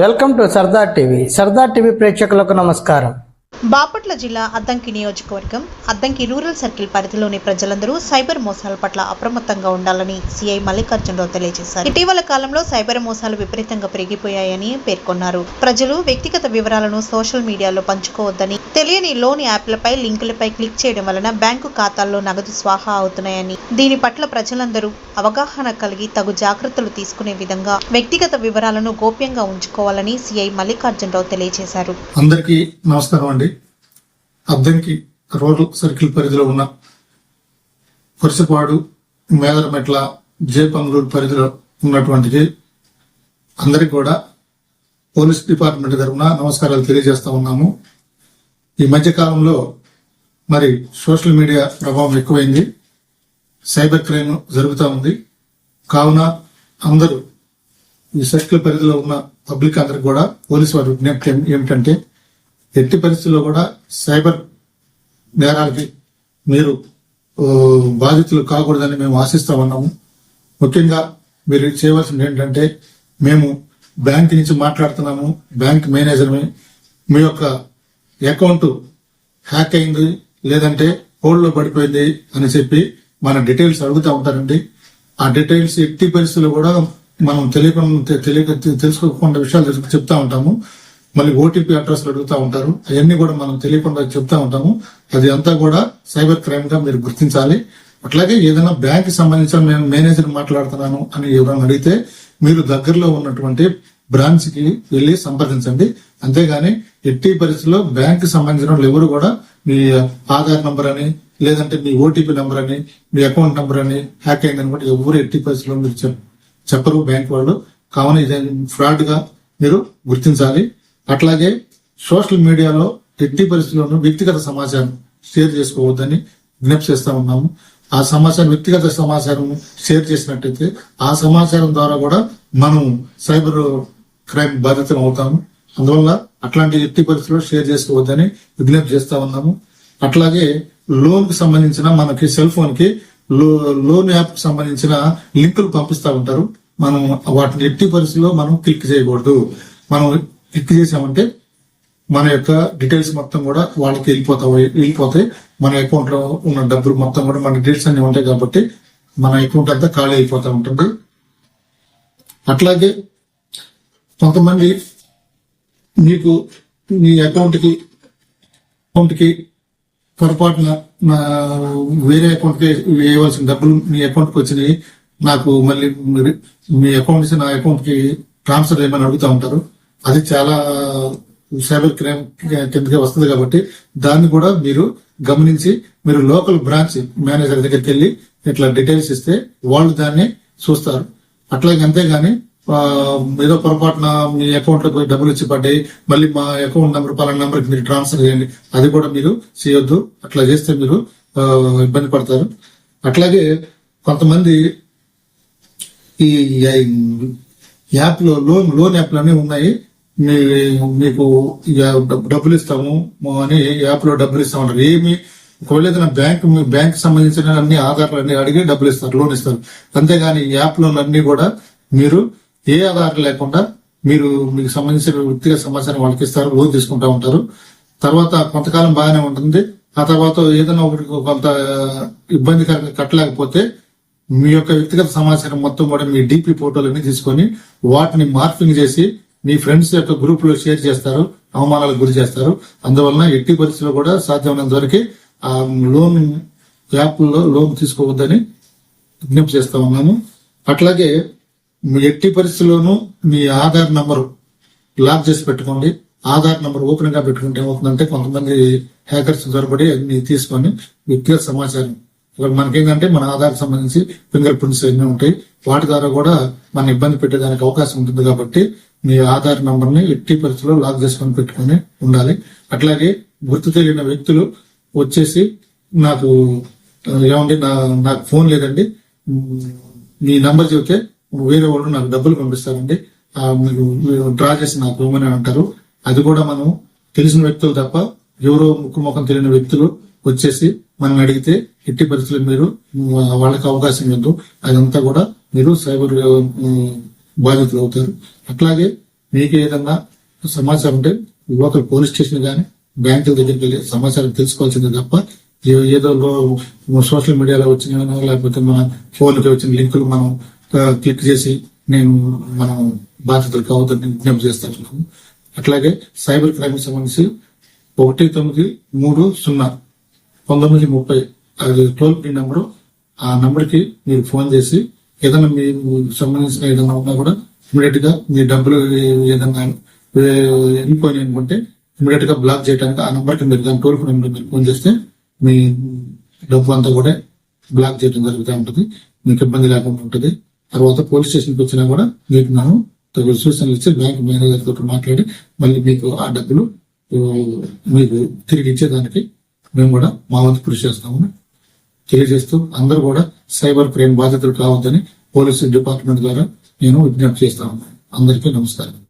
Welcome to Sardar TV. Sardar TV ప్రేక్షకులకు నమస్కారం. బాపట్ల జిల్లా అద్దంకి నియోజకవర్గం అద్దంకి రూరల్ సర్కిల్ పరిధిలోని ప్రజలందరూ సైబర్ మోసాల పట్ల అప్రమత్తంగా ఉండాలని సిఐ మల్లికార్జునరావు తెలియజేశారు. ఇటీవల కాలంలో సైబర్ మోసాలు విపరీతంగా పెరిగిపోయాయని పేర్కొన్నారు. ప్రజలు వ్యక్తిగత వివరాలను సోషల్ మీడియాలో పంచుకోవద్దని తెలియని లోన్ యాప్లపై లింకులపై క్లిక్ చేయడం వలన బ్యాంకు ఖాతాల్లో నగదు స్వాహా అవుతున్నాయని దీని పట్ల ప్రజలందరూ అవగాహన కలిగి తగు జాగ్రత్తలు తీసుకునే విధంగా వ్యక్తిగత వివరాలను గోప్యంగా ఉంచుకోవాలని సిఐ మల్లికార్జునరావు తెలియజేశారు. అందరికీ నమస్కారం అండి. అద్దంకి రూరల్ సర్కిల్ పరిధిలో ఉన్న కురిసిపాడు మేదరమెట్ల జేపంగళూరు పరిధిలో ఉన్నటువంటి అందరికి కూడా పోలీస్ డిపార్ట్మెంట్ తరఫున నమస్కారాలు తెలియజేస్తా ఉన్నాము. ఈ మధ్య కాలంలో మరి సోషల్ మీడియా ప్రభావం ఎక్కువైంది. సైబర్ క్రైమ్ జరుగుతూ ఉంది. కావున అందరూ ఈ సర్కిల్ పరిధిలో ఉన్న పబ్లిక్ అందరికి కూడా పోలీసు వారి విజ్ఞప్తి ఏమిటంటే ఎట్టి పరిస్థితుల్లో కూడా సైబర్ నేరాలకి మీరు బాధితులు కాకూడదని మేము ఆశిస్తా ఉన్నాము. ముఖ్యంగా మీరు చేయవలసింది ఏంటంటే మేము బ్యాంక్ నుంచి మాట్లాడుతున్నాము. బ్యాంక్ మేనేజర్ని మీ యొక్క అకౌంట్ హ్యాక్ అయింది లేదంటే హోల్డ్లో పడిపోయింది అని చెప్పి మన డీటెయిల్స్ అడుగుతూ ఉంటారండి. ఆ డీటెయిల్స్ ఎట్టి పరిస్థితుల్లో కూడా మనం తెలియకుండా తెలియక తెలుసుకోకుండా విషయాలు చెప్తా ఉంటాము. మళ్ళీ ఓటీపీ అడ్రస్ అడుగుతూ ఉంటారు. అవన్నీ కూడా మనం తెలియకుండా చెప్తా ఉంటాము. అది అంతా కూడా సైబర్ క్రైమ్గా మీరు గుర్తించాలి. అట్లాగే ఏదైనా బ్యాంక్ సంబంధించిన నేను మేనేజర్ మాట్లాడుతున్నాను అని ఎవరైనా అడిగితే మీరు దగ్గరలో ఉన్నటువంటి బ్రాంచ్కి వెళ్ళి సంప్రదించండి. అంతేగాని ఎట్టి పరిస్థితుల్లో బ్యాంక్ సంబంధించిన వాళ్ళు ఎవరు కూడా మీ ఆధార్ నంబర్ అని లేదంటే మీ ఓటీపీ నంబర్ అని మీ అకౌంట్ నంబర్ అని హ్యాక్ అయిందని కూడా ఎవరు ఎట్టి పరిస్థితుల్లో మీరు చెప్పరు బ్యాంక్ వాళ్ళు. కావున ఇది ఫ్రాడ్గా మీరు గుర్తించాలి. అట్లాగే సోషల్ మీడియాలో ఎట్టి పరిస్థితుల్లోనూ వ్యక్తిగత సమాచారం షేర్ చేసుకోవద్దని విజ్ఞప్తి చేస్తా ఉన్నాము. ఆ సమాచారం వ్యక్తిగత సమాచారం షేర్ చేసినట్టయితే ఆ సమాచారం ద్వారా కూడా మనం సైబర్ క్రైమ్ బాధితులు అవుతాము. అందువల్ల అట్లాంటి ఎట్టి పరిస్థితుల్లో షేర్ చేసుకోవద్దని విజ్ఞప్తి చేస్తా ఉన్నాము. అట్లాగే లోన్కి సంబంధించిన మనకి సెల్ ఫోన్కి లో- లోన్ యాప్కి సంబంధించిన లింకులు పంపిస్తా ఉంటారు. మనం వాటిని ఎట్టి పరిస్థితుల్లో మనం క్లిక్ చేయకూడదు. మనం క్లిక్ చేసామంటే మన యొక్క డీటెయిల్స్ మొత్తం కూడా వాళ్ళకి వెళ్ళిపోతాయి వెళ్ళిపోతాయి. మన అకౌంట్లో ఉన్న డబ్బులు మొత్తం కూడా మన డీటెయిల్స్ అన్ని ఉంటాయి కాబట్టి మన అకౌంట్ అంతా ఖాళీ అయిపోతూ ఉంటుంది. అట్లాగే కొంతమంది మీకు మీ అకౌంట్కి అకౌంట్కి పొరపాటున నా వేరే అకౌంట్కి వేయవలసిన డబ్బులు మీ అకౌంట్కి వచ్చినాయి. నాకు మళ్ళీ మీరు- మీ అకౌంట్ నుంచి నా అకౌంట్కి ట్రాన్స్ఫర్ చేయమని అడుగుతా ఉంటారు? అది చాలా సైబర్ క్రైమ్ కిందకి వస్తుంది కాబట్టి దాన్ని కూడా మీరు గమనించి మీరు లోకల్ బ్రాంచ్ మేనేజర్ దగ్గరికి వెళ్ళి ఇట్లా డీటెయిల్స్ ఇస్తే వాళ్ళు దాన్ని చూస్తారు. అట్లాగే అంతేగాని ఏదో పొరపాటున మీ అకౌంట్లో డబ్బులు ఇచ్చి పడ్డాయి మళ్ళీ మా అకౌంట్ నెంబర్ పలానా నెంబర్కి మీరు ట్రాన్స్ఫర్ చేయండి అది కూడా మీరు చేయొద్దు. అట్లా చేస్తే మీరు ఇబ్బంది పడతారు. అట్లాగే కొంతమంది ఈ యాప్లో లోన్ లోన్ యాప్లు అనేవి ఉన్నాయి. మీ- మీకు ఇక డబ్బులు ఇస్తాము అని యాప్లో డబ్బులు ఇస్తామంటారు ఏమి ఒకవేళ ఏదైనా బ్యాంక్ మీ బ్యాంక్ సంబంధించిన అన్ని ఆధారాలు అన్ని అడిగి డబ్బులు ఇస్తారు లోన్ ఇస్తారు. అంతేగాని యాప్ లోన్ అన్ని కూడా మీరు ఏ ఆధారం లేకుండా మీరు మీకు సంబంధించిన వ్యక్తిగత సమాచారం వాళ్ళకి ఇస్తారు లోన్ తీసుకుంటా ఉంటారు. తర్వాత కొంతకాలం బాగానే ఉంటుంది. ఆ తర్వాత ఏదైనా ఒకటి కొంత ఇబ్బందికరంగా కట్టలేకపోతే మీ యొక్క వ్యక్తిగత సమాచారం మొత్తం కూడా మీ డీపీ ఫోటోలన్నీ తీసుకొని వాటిని మార్పింగ్ చేసి మీ ఫ్రెండ్స్ యొక్క గ్రూప్లో షేర్ చేస్తారు అవమానాలకు గురి చేస్తారు. అందువలన ఎట్టి పరిస్థితుల్లో కూడా సాధ్యమైనంత వరకు ఆ లోన్ యాప్లో లోన్ తీసుకోవద్దని విజ్ఞప్తి చేస్తా ఉన్నాము. అట్లాగే మీ ఎట్టి పరిస్థితుల్లోనూ మీ ఆధార్ నంబరు లాక్ చేసి పెట్టుకోండి. ఆధార్ నంబర్ ఓపెన్గా పెట్టుకుంటే ఏమవుతుందంటే కొంతమంది హ్యాకర్స్ దొరబడి అన్ని తీసుకొని వ్యక్తిగత సమాచారం ఇక్కడ మనకేంటంటే మన ఆధార్ సంబంధించి ఫింగర్ ప్రింట్స్ అన్ని ఉంటాయి వాటి ద్వారా కూడా మన ఇబ్బంది పెట్టేదానికి అవకాశం ఉంటుంది కాబట్టి మీ ఆధార్ నంబర్ని ఎట్టి పరిస్థితుల్లో లాక్ చేసుకొని పెట్టుకొని ఉండాలి. అట్లాగే గుర్తు తెలియని వ్యక్తులు వచ్చేసి నాకు ఏమండి నా నాకు ఫోన్ లేదండి. మీ నంబర్ చెబితే వేరే వాళ్ళు నాకు డబ్బులు పంపిస్తారండి. ఆ, మీరు మీరు డ్రా చేసి నాకు ఇవ్వమని అంటారు. అది కూడా మనం తెలిసిన వ్యక్తులు తప్ప ఎవరో ముక్కు ముఖం తెలియని వ్యక్తులు వచ్చేసి మనం అడిగితే ఎట్టి పరిస్థితులు మీరు వాళ్ళకి అవకాశం ఇవ్వద్దు. అదంతా కూడా మీరు సైబర్ బాధితులు అవుతారు. అట్లాగే మీకు ఏదన్నా సమాచారం ఉంటే లోకల్ పోలీస్ స్టేషన్ కానీ బ్యాంకుల దగ్గరికి వెళ్ళి సమాచారం తెలుసుకోవాల్సిందే తప్ప ఏదో సోషల్ మీడియాలో వచ్చిన లేకపోతే మన ఫోన్కి వచ్చిన లింకులు మనం క్లిక్ చేసి నేను మనం బాధితులు కావద్దని విజ్ఞప్తి చేస్తాను అట్లాగే సైబర్ క్రైమ్ సంబంధించి ఒకటి తొమ్మిది మూడు సున్నా పంతొమ్మిది ముప్పై అది టోల్ ఫ్రీ నెంబరు ఆ నెంబర్కి మీరు ఫోన్ చేసి ఏదైనా మీ సంబంధించిన ఏదైనా ఉన్నా కూడా ఇమీడియట్గా మీ డబ్బులు ఏదైనా వెళ్ళిపోయినాయి అనుకుంటే ఇమీడియట్గా బ్లాక్ చేయడానికి ఆ నెంబర్కి మీరు దాని టోల్ ఫ్రీ నెంబర్ ఫోన్ చేస్తే మీ డబ్బు అంతా కూడా బ్లాక్ చేయడం జరుగుతూ ఉంటుంది. మీకు ఇబ్బంది లేకుండా ఉంటుంది. తర్వాత పోలీస్ స్టేషన్కి వచ్చినా కూడా మీకు మనం తగు సూచనలు ఇచ్చి బ్యాంక్ మేనేజర్ తోటి మాట్లాడి మళ్ళీ మీకు ఆ డబ్బులు మీకు తిరిగి ఇచ్చేదానికి మేము కూడా మా వంతు కృషి చేస్తామని తెలియజేస్తూ అందరూ కూడా సైబర్ క్రైమ్ బాధితులు కావద్దని పోలీసు డిపార్ట్మెంట్ ద్వారా నేను విజ్ఞప్తి చేస్తాను అందరికీ నమస్కారం.